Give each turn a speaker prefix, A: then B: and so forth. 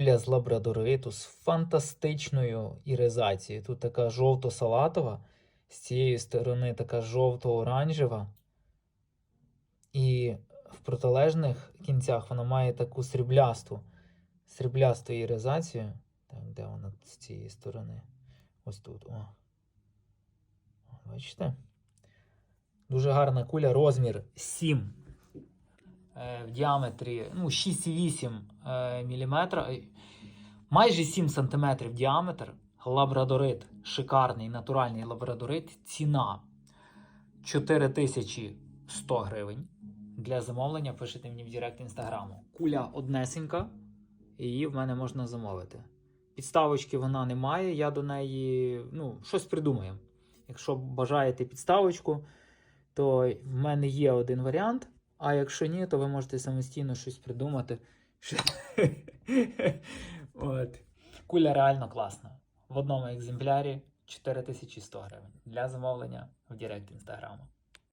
A: З лабрадориту з фантастичною іризацією. Тут така жовто-салатова, з цієї сторони така жовто-оранжева. І в протилежних кінцях вона має таку сріблясту, сріблясту іризацію. Так, де вона з цієї сторони? Ось тут. О. Бачите? Дуже гарна куля, розмір 7 е, в діаметрі ну, 6,8 е, мм, майже 7 см діаметр. Лабрадорит, шикарний натуральний лабрадорит. Ціна 4100 гривень. Для замовлення пишете мені в Директ інстаграму. Куля однесенька, її в мене можна замовити. Підставочки вона не має, я до неї ну, щось придумаю. Якщо бажаєте підставочку, то в мене є один варіант. А якщо ні, то ви можете самостійно щось придумати. От. Куля реально класна. В одному екземплярі 4100 гривень. Для замовлення в Директ інстаграму.